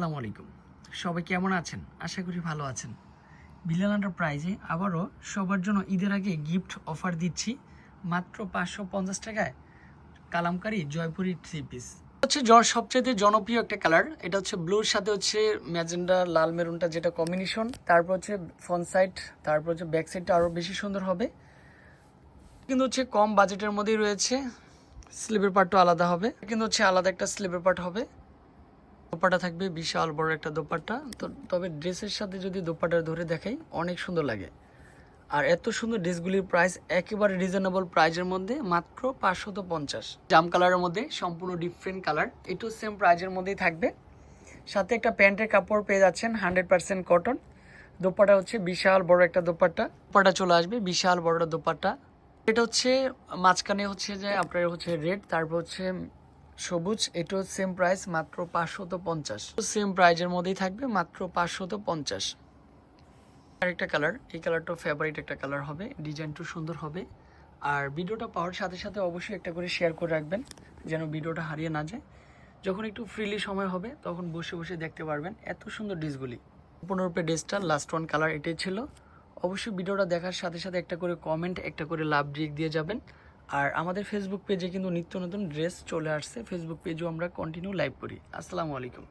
আসসালামু আলাইকুম। সবাই কেমন আছেন? আশা করি ভালো আছেন। বিলাল প্রাইজে আবারও সবার জন্য ঈদের আগে গিফট অফার দিচ্ছি। মাত্র পাঁচশো পঞ্চাশ টাকায় কালামকারি জয়পুরি থ্রি পিস হচ্ছে জ- সবচেয়ে জনপ্রিয় একটা কালার। এটা হচ্ছে ব্লুর, সাথে হচ্ছে ম্যাজেন্ডা, লাল মেরুনটা যেটা কম্বিনেশন তারপর হচ্ছে ফ্রন্ট সাইড তারপর হচ্ছে ব্যাক সাইডটা আরও বেশি সুন্দর হবে। কিন্তু হচ্ছে কম বাজেটের মধ্যেই রয়েছে। স্লিপের পার্টও আলাদা হবে। কিন্তু হচ্ছে আলাদা একটা স্লিপের পার্ট হবে। দোপাটা থাকবে, বিশাল বড় একটা দোপাট্টা। তো তবে ড্রেসের সাথে যদি দোপাটা ধরে দেখাই, অনেক সুন্দর লাগে। আর এত সুন্দর ড্রেসগুলির প্রাইস একেবারে রিজনেবল প্রাইজের মধ্যে মাত্র পাঁচশত পঞ্চাশ। জাম কালারের মধ্যে সম্পূর্ণ ডিফারেন্ট কালার এটাও সেম প্রাইজের মধ্যেই থাকবে। সাথে একটা প্যান্টের কাপড় পেয়ে যাচ্ছেন হান্ড্রেড পার্সেন্ট কটন দোপাটা হচ্ছে বিশাল বড় একটা দোপাট্টা। দোপাটা চলে আসবে, বিশাল বড় দোপাট্টা। এটা হচ্ছে, মাঝখানে হচ্ছে যে আপনার হচ্ছে রেড তারপর হচ্ছে সবুজ, এটাও সেম প্রাইস মাত্র পাঁচশত পঞ্চাশ। সেম প্রাইজের মধ্যেই থাকবে, মাত্র পাঁচশত পঞ্চাশ। আরেকটা কালার এই কালারটাও ফেভারিট একটা কালার হবে ডিজাইনটাও সুন্দর হবে। আর ভিডিওটা পাওয়ার সাথে সাথে অবশ্যই একটা করে শেয়ার করে রাখবেন, যেন ভিডিওটা হারিয়ে না যায়। যখন একটু ফ্রিলি সময় হবে, তখন বসে বসে দেখতে পারবেন এত সুন্দর ডিসগুলি সম্পূর্ণরূপে ড্রেসটা লাস্ট ওয়ান কালার এটাই ছিল। অবশ্যই ভিডিওটা দেখার সাথে সাথে একটা করে কমেন্ট একটা করে লাভ দিয়ে যাবেন। আর আমাদের ফেসবুক পেজে কিন্তু নিত্য নতুন ড্রেস চলে আসছে। ফেসবুক পেজও আমরা কন্টিনিউ লাইভ করি। আসসালামু আলাইকুম।